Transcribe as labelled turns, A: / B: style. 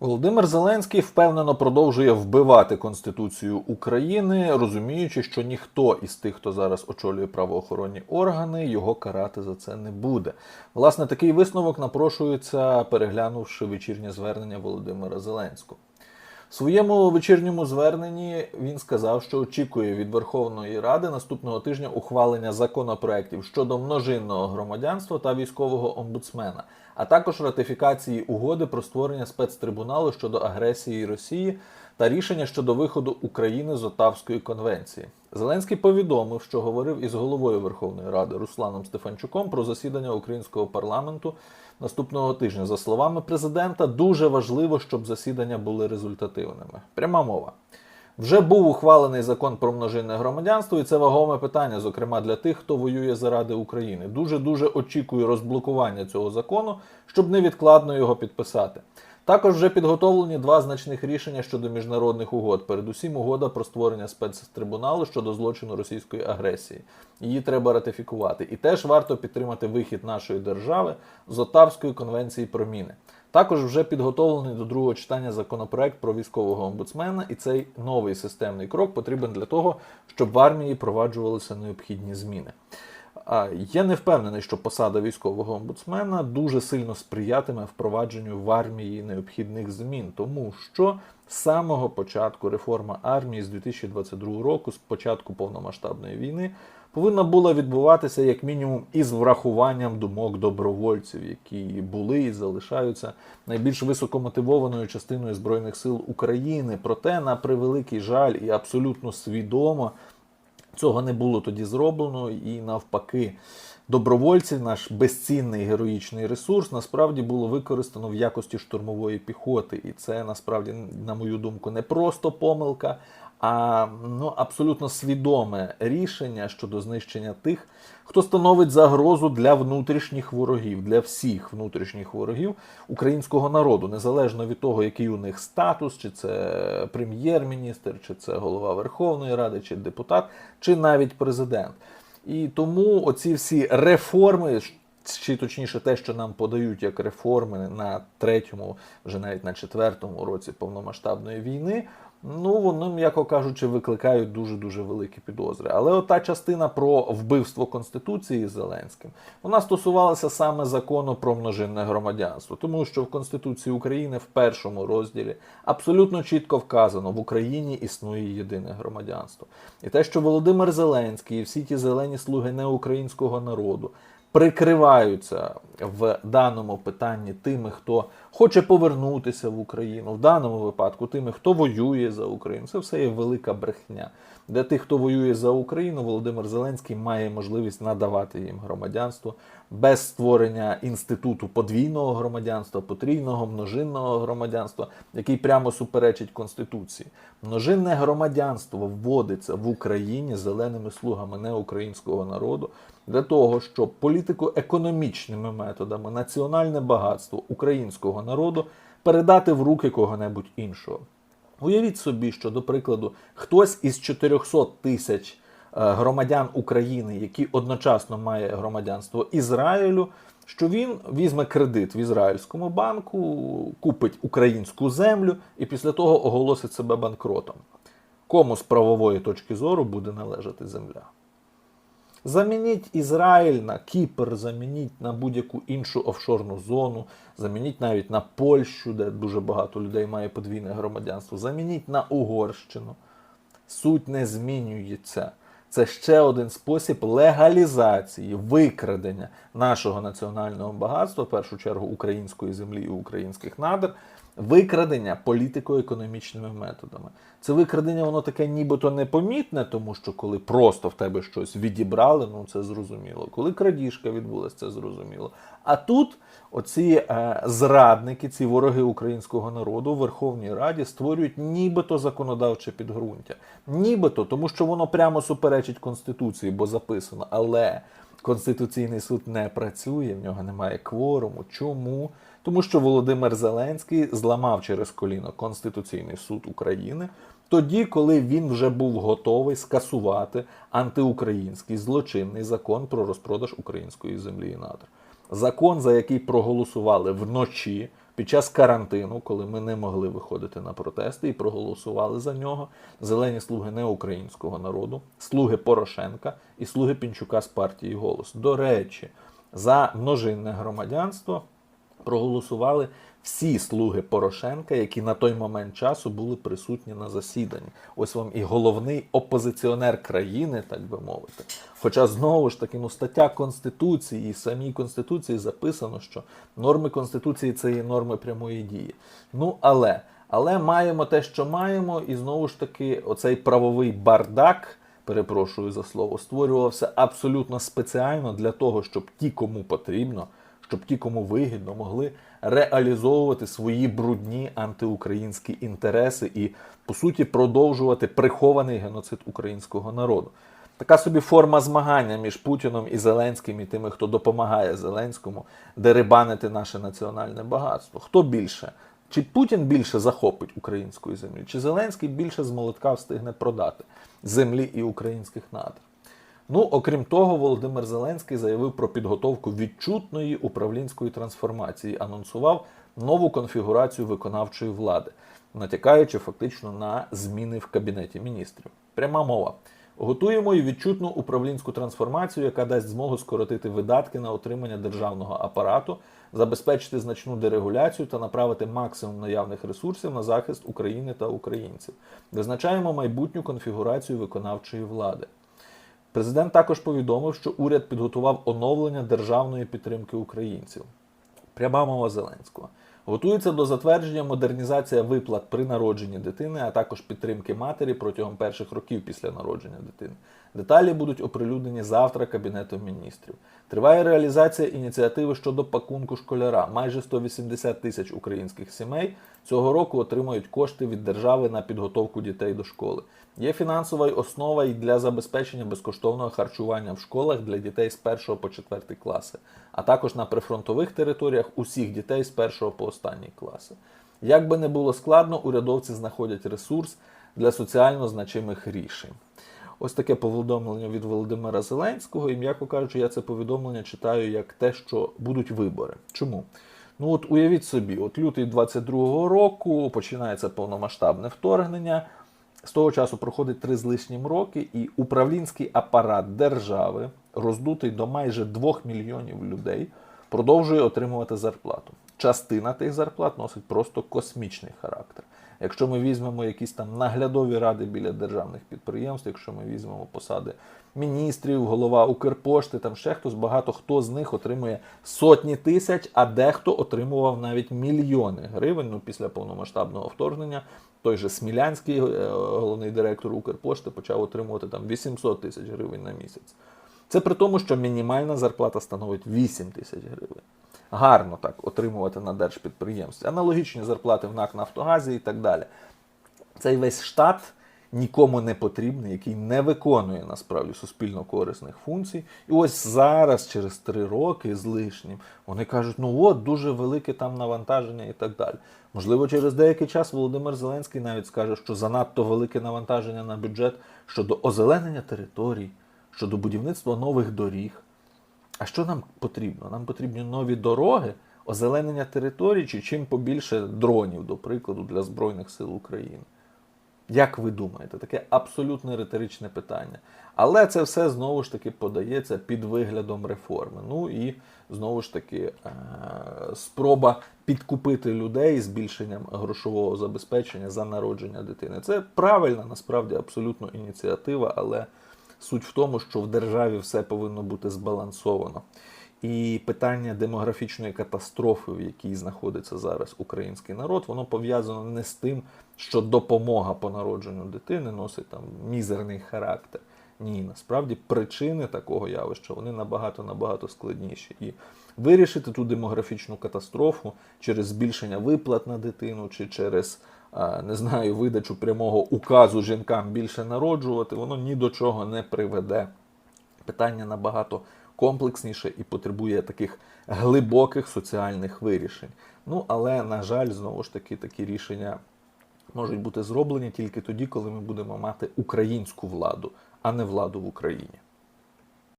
A: Володимир Зеленський впевнено продовжує вбивати Конституцію України, розуміючи, що ніхто із тих, хто зараз очолює правоохоронні органи, його карати за це не буде. Власне, такий висновок напрошується, переглянувши вечірнє звернення Володимира Зеленського. В своєму вечірньому зверненні він сказав, що очікує від Верховної Ради наступного тижня ухвалення законопроєктів щодо множинного громадянства та військового омбудсмена, а також ратифікації угоди про створення спецтрибуналу щодо агресії Росії та рішення щодо виходу України з Отавської конвенції. Зеленський повідомив, що говорив із головою Верховної Ради Русланом Стефанчуком про засідання українського парламенту наступного тижня. За словами президента, дуже важливо, щоб засідання були результативними. Пряма мова. Вже був ухвалений закон про множинне громадянство, і це вагоме питання, зокрема для тих, хто воює заради України. Дуже дуже очікую розблокування цього закону, щоб невідкладно його підписати. Також вже підготовлені два значних рішення щодо міжнародних угод. Передусім, угода про створення спецтрибуналу щодо злочину російської агресії. Її треба ратифікувати. І теж варто підтримати вихід нашої держави з Отавської конвенції про міни. Також вже підготовлений до другого читання законопроект про військового омбудсмена, і цей новий системний крок потрібен для того, щоб в армії проваджувалися необхідні зміни. А я не впевнений, що посада військового омбудсмена дуже сильно сприятиме впровадженню в армії необхідних змін, тому що з самого початку реформа армії з 2022 року, з початку повномасштабної війни, повинна була відбуватися як мінімум із врахуванням думок добровольців, які були і залишаються найбільш високомотивованою частиною збройних сил України. Проте, на превеликий жаль, і абсолютно свідомо. Цього не було тоді зроблено, і навпаки, добровольці, наш безцінний героїчний ресурс, насправді було використано в якості штурмової піхоти. І це насправді, на мою думку, не просто помилка, а ну, абсолютно свідоме рішення щодо знищення тих, хто становить загрозу для внутрішніх ворогів, для всіх внутрішніх ворогів українського народу, незалежно від того, який у них статус, чи це прем'єр-міністр, чи це голова Верховної Ради, чи депутат, чи навіть президент. І тому оці всі реформи, чи точніше те, що нам подають як реформи на третьому, вже навіть на четвертому році повномасштабної війни. Ну, вони, м'яко кажучи, викликають дуже-дуже великі підозри. Але ота частина про вбивство Конституції Зеленським, вона стосувалася саме закону про множинне громадянство, тому що в Конституції України в першому розділі абсолютно чітко вказано, в Україні існує єдине громадянство. І те, що Володимир Зеленський і всі ті зелені слуги неукраїнського народу прикриваються в даному питанні тими, хто хоче повернутися в Україну, в даному випадку тими, хто воює за Україну. Це все є велика брехня. Для тих, хто воює за Україну, Володимир Зеленський має можливість надавати їм громадянство без створення інституту подвійного громадянства, потрійного, множинного громадянства, який прямо суперечить Конституції. Множинне громадянство вводиться в Україні зеленими слугами неукраїнського народу для того, щоб політико-економічними методами національне багатство українського народу передати в руки кого-небудь іншого. Уявіть собі, що, до прикладу, хтось із 400 тисяч е, громадян України, які одночасно має громадянство Ізраїлю, що він візьме кредит в ізраїльському банку, купить українську землю і після того оголосить себе банкротом. Кому з правової точки зору буде належати земля? Замініть Ізраїль на Кіпр, замініть на будь-яку іншу офшорну зону, замініть навіть на Польщу, де дуже багато людей має подвійне громадянство, замініть на Угорщину. Суть не змінюється. Це ще один спосіб легалізації, викрадення нашого національного багатства, в першу чергу української землі і українських надр, викрадення політико-економічними методами. Це викрадення, воно таке нібито непомітне, тому що коли просто в тебе щось відібрали, ну це зрозуміло. Коли крадіжка відбулася, це зрозуміло. А тут оці е, зрадники, ці вороги українського народу в Верховній Раді створюють нібито законодавче підґрунтя. Нібито, тому що воно прямо суперечить Конституції, бо записано. Але Конституційний суд не працює, в нього немає кворуму. Чому? Тому що Володимир Зеленський зламав через коліно Конституційний суд України тоді, коли він вже був готовий скасувати антиукраїнський злочинний закон про розпродаж української землі і надр. Закон, за який проголосували вночі, Під час карантину, коли ми не могли виходити на протести і проголосували за нього, зелені слуги не українського народу, слуги Порошенка і слуги Пінчука з партії Голос. До речі, за множинне громадянство проголосували всі слуги Порошенка, які на той момент часу були присутні на засіданні. Ось вам і головний опозиціонер країни, так би мовити. Хоча знову ж таки, ну стаття Конституції і самій Конституції записано, що норми Конституції це є норми прямої дії. Ну але, але маємо те, що маємо, і знову ж таки, оцей правовий бардак. Перепрошую за слово, створювався абсолютно спеціально для того, щоб ті, кому потрібно, щоб ті, кому вигідно, могли реалізовувати свої брудні антиукраїнські інтереси і, по суті, продовжувати прихований геноцид українського народу. Така собі форма змагання між Путіном і Зеленським і тими, хто допомагає Зеленському дерибанити наше національне багатство. Хто більше? Чи Путін більше захопить української землі, чи Зеленський більше з молотка встигне продати землі і українських надр? Ну, окрім того, Володимир Зеленський заявив про підготовку відчутної управлінської трансформації, анонсував нову конфігурацію виконавчої влади, натякаючи фактично на зміни в кабінеті міністрів. Пряма мова. Готуємо і відчутну управлінську трансформацію, яка дасть змогу скоротити видатки на отримання державного апарату, забезпечити значну дерегуляцію та направити максимум наявних ресурсів на захист України та українців. Визначаємо майбутню конфігурацію виконавчої влади. Президент також повідомив, що уряд підготував оновлення державної підтримки українців. Пряма мова Зеленського. Готується до затвердження модернізація виплат при народженні дитини, а також підтримки матері протягом перших років після народження дитини. Деталі будуть оприлюднені завтра Кабінетом міністрів. Триває реалізація ініціативи щодо пакунку школяра. Майже 180 тисяч українських сімей цього року отримують кошти від держави на підготовку дітей до школи. Є фінансова основа і для забезпечення безкоштовного харчування в школах для дітей з 1 по 4 класи, а також на прифронтових територіях усіх дітей з 1 по останній класи. Як би не було складно, урядовці знаходять ресурс для соціально значимих рішень. Ось таке повідомлення від Володимира Зеленського, і, м'яко кажучи, я це повідомлення читаю як те, що будуть вибори. Чому? Ну от уявіть собі, от лютий 22-го року починається повномасштабне вторгнення. З того часу проходить три з лишнім роки, і управлінський апарат держави, роздутий до майже 2 мільйонів людей, продовжує отримувати зарплату. Частина тих зарплат носить просто космічний характер. Якщо ми візьмемо якісь там наглядові ради біля державних підприємств, якщо ми візьмемо посади міністрів, голова Укрпошти, там ще хтось, багато хто з них отримує сотні тисяч, а дехто отримував навіть мільйони гривень ну, після повномасштабного вторгнення. Той же Смілянський, е, головний директор Укрпошти, почав отримувати там 800 тисяч гривень на місяць. Це при тому, що мінімальна зарплата становить 8 тисяч гривень. Гарно так отримувати на держпідприємстві. Аналогічні зарплати в НАК Нафтогазі і так далі. Цей весь штат нікому не потрібний, який не виконує насправді суспільно корисних функцій. І ось зараз, через три роки з лишнім, вони кажуть, ну от дуже велике там навантаження і так далі. Можливо, через деякий час Володимир Зеленський навіть скаже, що занадто велике навантаження на бюджет щодо озеленення територій, щодо будівництва нових доріг. А що нам потрібно? Нам потрібні нові дороги, озеленення територій чи чим побільше дронів, до прикладу, для Збройних сил України. Як ви думаєте, таке абсолютно риторичне питання. Але це все знову ж таки подається під виглядом реформи. Ну і знову ж таки е, спроба підкупити людей збільшенням грошового забезпечення за народження дитини. Це правильна насправді абсолютно ініціатива, але суть в тому, що в державі все повинно бути збалансовано. І питання демографічної катастрофи, в якій знаходиться зараз український народ, воно пов'язано не з тим, що допомога по народженню дитини носить там мізерний характер. Ні, насправді причини такого явища вони набагато набагато складніші. І вирішити ту демографічну катастрофу через збільшення виплат на дитину чи через не знаю видачу прямого указу жінкам більше народжувати, воно ні до чого не приведе. Питання набагато комплексніше і потребує таких глибоких соціальних вирішень. Ну, але, на жаль, знову ж таки, такі рішення можуть бути зроблені тільки тоді, коли ми будемо мати українську владу, а не владу в Україні.